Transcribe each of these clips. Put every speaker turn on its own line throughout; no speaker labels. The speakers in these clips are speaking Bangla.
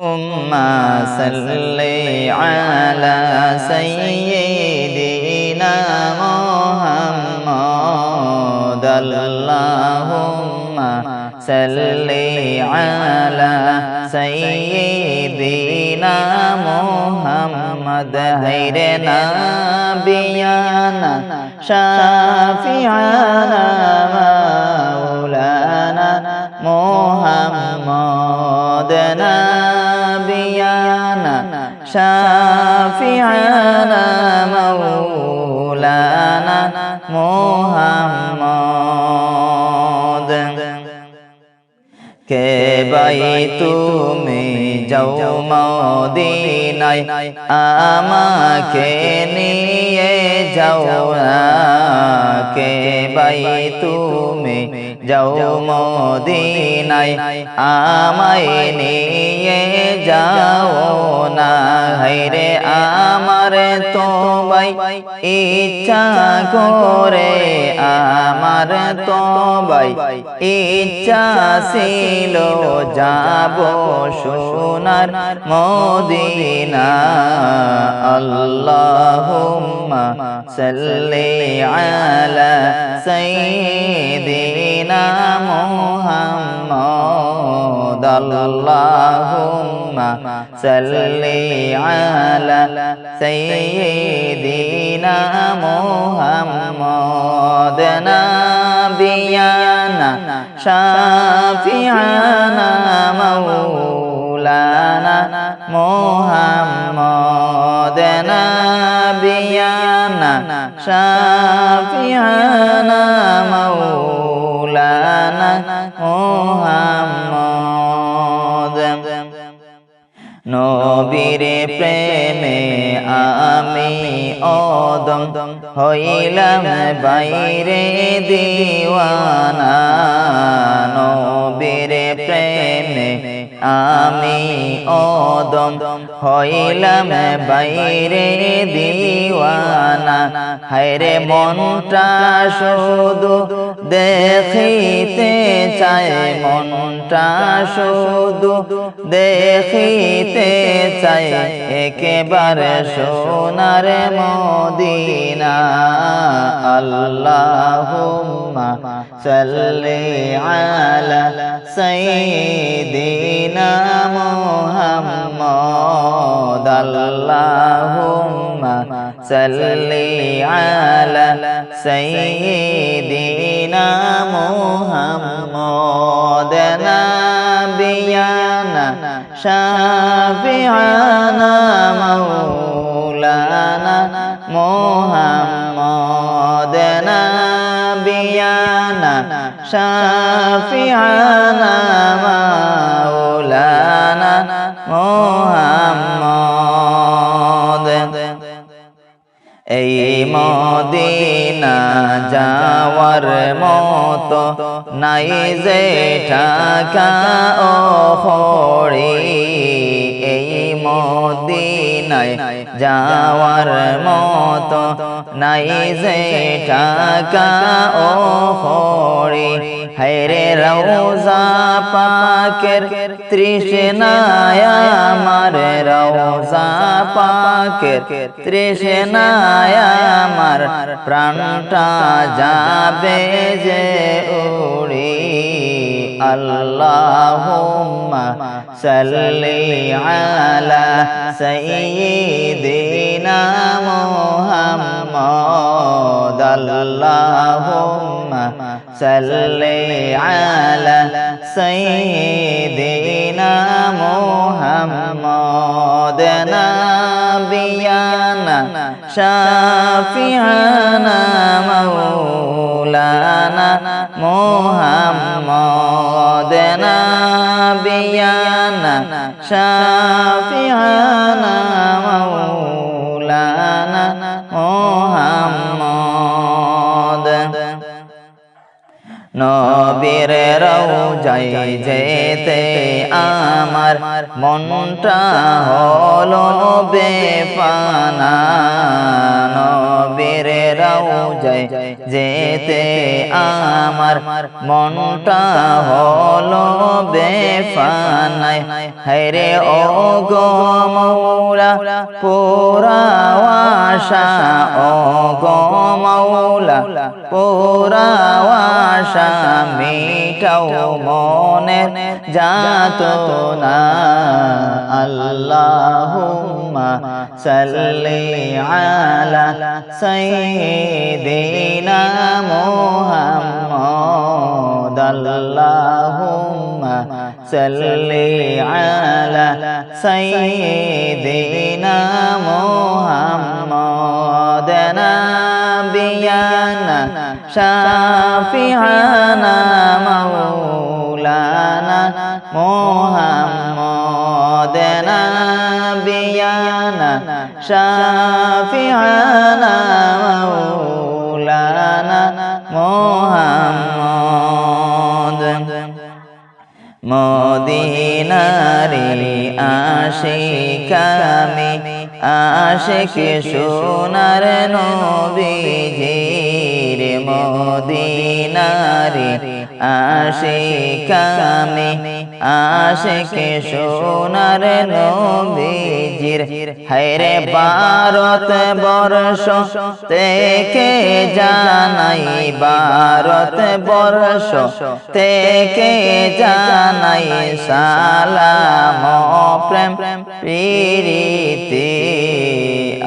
اللهم صل على سيدنا محمد. اللهم صل على سيدنا محمد. خير نبينا شافعنا مولانا محمد شافعنا مولانا محمد কে বাই তুমি যাও মদিনায় আমাকে নিয়ে যাও না কে বাই তুমি যাও মদিনায় আমায় নিয়ে যাও না? হাইরে আমার তো বাই ইচ্ছা করে, আমার তো বাই ইচ্ছা ছিল যাব সোনার মদিনা। আল্লাহুম্মা সাল্লি আলা সাইয়্যিদিনা মুহাম্মদ। আল্লাহুম্মা সাল্লি আলা সাইয়্যিদিনা মুহাম্মদ নাবিয়ানা শাফিআনা মাওলানা মুহাম্মদ নাবিয়ানা শাফিআনা মাওলানা মুহাম্মদ নবীর প্রেমে আমি অদম হইলাম বাইরে দিওয়ানা। নবীর আমি অদম হইলাম বাইরে দিওয়ানা। হায়রে মনটা শুধু দেখিতে চায়, মনটা শুধু দেখিতে চাই একেবারে সোনার মদিনা। আল্লাহুম্মা সাল্লি আলা সাইয়্যিদিনা মুহাম্মদ আল্লাহুম্মা সাল্লি আলা সাইয়্যিদিনা মুহাম্মদ নাবিয়ানা শাফিআনা মাওলানা মুহাম্মদ নাবিয়ানা শাফিআনা মাওলানা এই মদিনা যাওয়ার মতো নাই যে টাকা ও হরি এই মদিনায় যাওয়ার মতো নাই যে টাকা ও হরি হায়রে রওজা পাকের তৃষ্ণায় আমার রওজা, পাকের তৃষ্ণায় আমার প্রাণটা যাবে যে উড়ি। আল্লাহুম্মা সাল্লি আলা সাইয়্যিদিনা মুহাম্মদ। সাল্লি আলা সাইয়্যিদিনা মুহাম্মদ নাবিয়ানা শাফিআনা মাওলানা মুহাম্মদ নাবিয়ানা শাফিআনা রওজাই যেতে আমার মনটা হলো বেপানা নবীর রওজাই যেতে আমার মনটা হলো বেফানায়। হায়রে ও গো মৌলা আশা। ও গো মৌলা আশা। মিটাও মনের যাত না আল্লাহুম্মা সাল্লি আলা সাইয়্যিদিনা মুহাম্মদ আল্লাহুম্মা সাল্লি আলা সাইয়্যিদিনা মুহাম্মদ নাবিয়ানা শাফিআনা মাওলানা মুহাম্মদ নাবিয়ানা শাফিআনা মুহাম্মদ। মদিনারি আশিকামি আশিক সোনার নবীজির মদিনারি আশিকামি আশিক সোনার নবীজির হায়রে ভারত বর্ষ থেকে জানাই ভারত বর্ষ থেকে জানাই সালাম প্রেম প্রীতি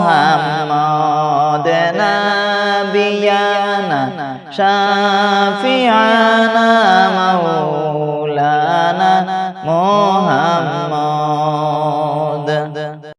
মুহাম্মদ নাবিয়ানা শাফিআনা